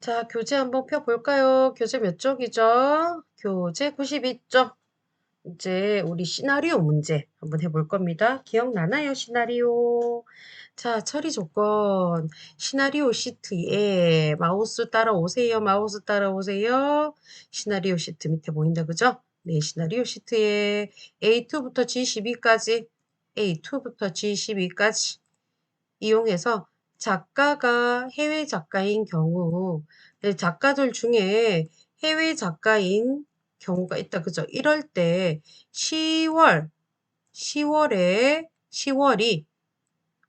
자, 교재 한번 펴볼까요? 교재 몇 쪽이죠? 교재 92쪽. 이제 우리 시나리오 문제 한번 해볼 겁니다. 기억나나요? 시나리오. 자, 처리 조건. 시나리오 시트에 마우스 따라오세요. 마우스 따라오세요. 시나리오 시트 밑에 보인다. 그죠? 네, 시나리오 시트에 A2부터 G12까지, A2부터 G12까지 이용해서 작가가 해외 작가인 경우, 네, 작가들 중에 해외 작가인 경우가 있다. 그죠? 이럴 때 10월, 10월에 10월이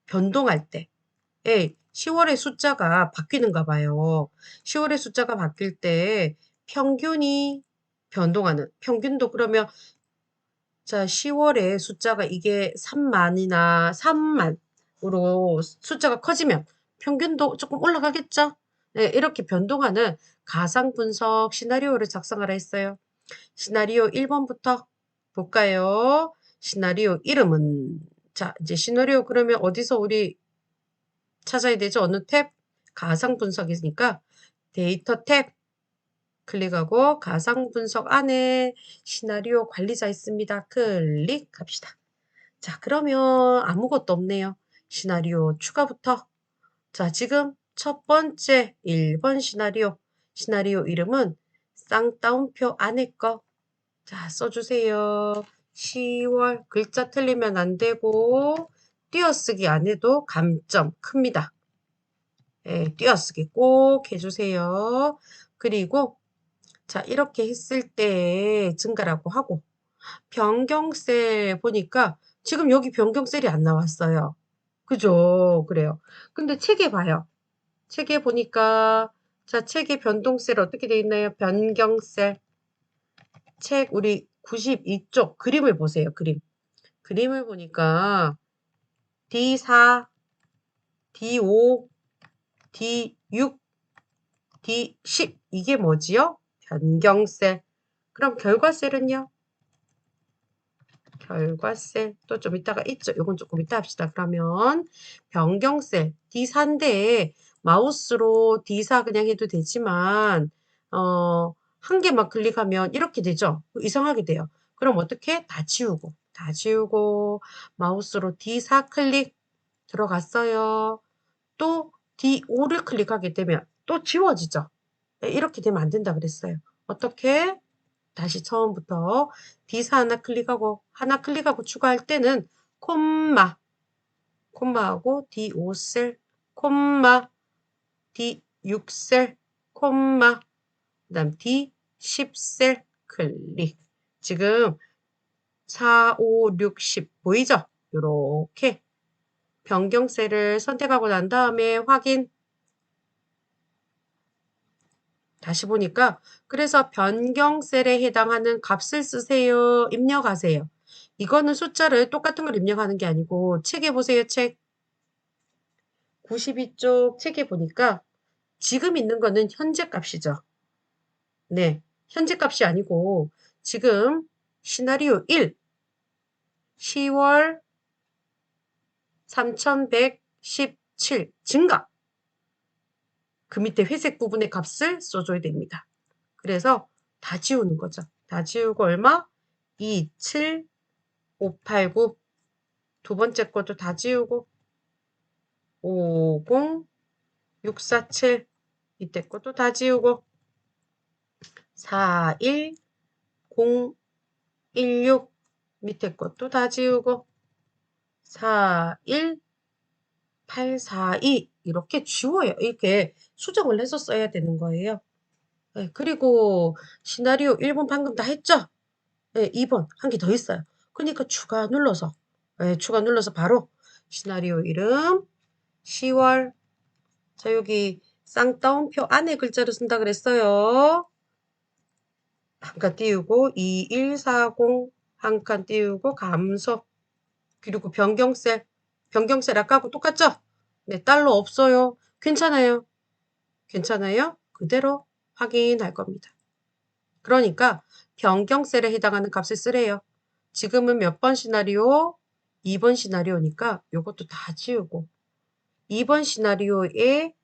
변동할 때, 예, 10월의 숫자가 바뀌는가 봐요. 10월의 숫자가 바뀔 때 평균이 변동하는, 평균도 그러면 자, 10월에 숫자가 이게 3만이나 3만 으로 숫자가 커지면 평균도 조금 올라가겠죠? 네, 이렇게 변동하는 가상 분석 시나리오를 작성하라 했어요. 시나리오 1번부터 볼까요? 시나리오 이름은 자, 이제 시나리오 그러면 어디서 우리 찾아야 되죠? 어느 탭? 가상 분석이니까 데이터 탭 클릭하고 가상 분석 안에 시나리오 관리자 있습니다. 클릭합시다. 자, 그러면 아무것도 없네요. 시나리오 추가부터. 자, 지금 첫 번째 1번 시나리오. 시나리오 이름은 쌍따옴표 안에 거. 자, 써주세요. 10월 글자 틀리면 안 되고 띄어쓰기 안 해도 감점 큽니다. 예, 띄어쓰기 꼭 해주세요. 그리고 자 이렇게 했을 때 증가라고 하고 변경셀 보니까 지금 여기 변경셀이 안 나왔어요. 그죠? 그래요. 근데 책에 봐요. 책에 보니까 자 책의 변동셀 어떻게 돼 있나요? 변경셀 책 우리 92쪽 그림을 보세요. 그림. 그림을 보니까 D4, D5, D6, D10 이게 뭐지요? 변경셀. 그럼 결과셀은요? 결과셀 또 좀 이따가 있죠. 요건 조금 이따 합시다. 그러면 변경셀 D4인데 마우스로 D4 그냥 해도 되지만 어, 한 개만 클릭하면 이렇게 되죠. 이상하게 돼요. 그럼 어떻게? 다 지우고 다 지우고 마우스로 D4 클릭 들어갔어요. 또 D5를 클릭하게 되면 또 지워지죠. 네, 이렇게 되면 안 된다 그랬어요. 어떻게? 다시 처음부터 D4 하나 클릭하고 하나 클릭하고 추가할 때는 콤마 콤마하고 D5셀 콤마 D6셀 콤마 그 다음 D10셀 클릭 지금 4, 5, 6, 10 보이죠? 이렇게 변경셀을 선택하고 난 다음에 확인 다시 보니까 그래서 변경셀에 해당하는 값을 쓰세요. 입력하세요. 이거는 숫자를 똑같은 걸 입력하는 게 아니고 책에 보세요. 책. 92쪽 책에 보니까 지금 있는 거는 현재 값이죠. 네. 현재 값이 아니고 지금 시나리오 1 10월 3117 증가 그 밑에 회색 부분의 값을 써줘야 됩니다. 그래서 다 지우는 거죠. 다 지우고 얼마? 2, 7, 5, 8, 9. 두 번째 것도 다 지우고 5, 0, 6, 4, 7. 이때 것도 다 지우고 4, 1, 0, 1, 6. 밑에 것도 다 지우고 4, 1, 8, 4, 2. 이렇게 지워요. 이렇게 수정을 해서 써야 되는 거예요. 네, 그리고 시나리오 1번 방금 다 했죠? 네, 2번 한 개 더 있어요. 그러니까 추가 눌러서 네, 추가 눌러서 바로 시나리오 이름 10월 자 여기 쌍따옴표 안에 글자를 쓴다 그랬어요. 한 칸 띄우고 2140 한 칸 띄우고 감소 그리고 변경셀 변경셀 아까하고 똑같죠? 네, 달러 없어요. 괜찮아요. 괜찮아요? 그대로 확인할 겁니다. 그러니까 변경셀에 해당하는 값을 쓰래요. 지금은 몇 번 시나리오? 2번 시나리오니까 이것도 다 지우고 2번 시나리오의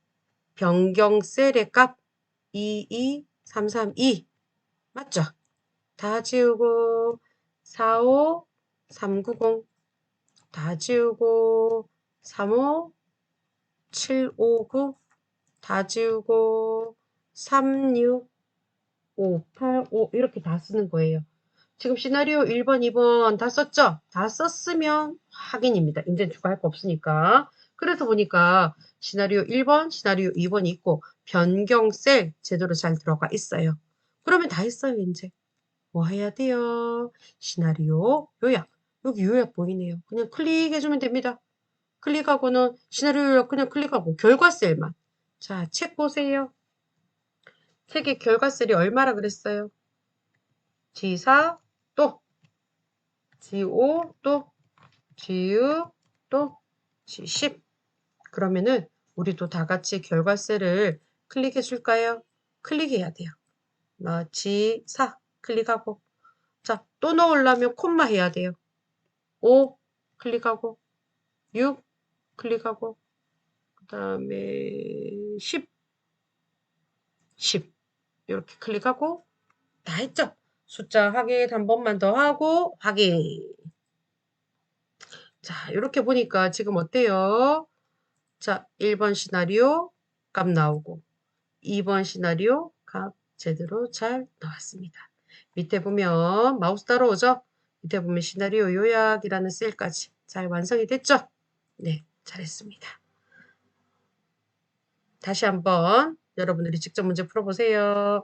변경셀의 값 22332 맞죠? 다 지우고 45 390 다 지우고 35 759 다 지우고 36 585 이렇게 다 쓰는 거예요. 지금 시나리오 1번, 2번 다 썼죠? 다 썼으면 확인입니다. 인제 추가할 거 없으니까. 그래서 보니까 시나리오 1번, 시나리오 2번이 있고 변경 셀 제대로 잘 들어가 있어요. 그러면 다 했어요, 이제. 뭐 해야 돼요? 시나리오 요약. 여기 요약 보이네요. 그냥 클릭해주면 됩니다. 클릭하고는 시나리오 요약 그냥 클릭하고 결과 셀만. 자, 책 보세요. 책의 결과 셀이 얼마라 그랬어요? G4 또 G5 또 G6 또 G10 그러면은 우리도 다 같이 결과 셀을 클릭해 줄까요? 클릭해야 돼요. 어, G4 클릭하고 자, 또 넣으려면 콤마 해야 돼요. 5 클릭하고 6 클릭하고 그 다음에 10 10 이렇게 클릭하고 다 했죠? 숫자 확인 한 번만 더 하고 확인. 자, 이렇게 보니까 지금 어때요? 자, 1번 시나리오 값 나오고 2번 시나리오 값 제대로 잘 나왔습니다. 밑에 보면 마우스 따라오죠? 밑에 보면 시나리오 요약이라는 셀까지 잘 완성이 됐죠? 네, 잘했습니다. 다시 한번 여러분들이 직접 문제 풀어보세요.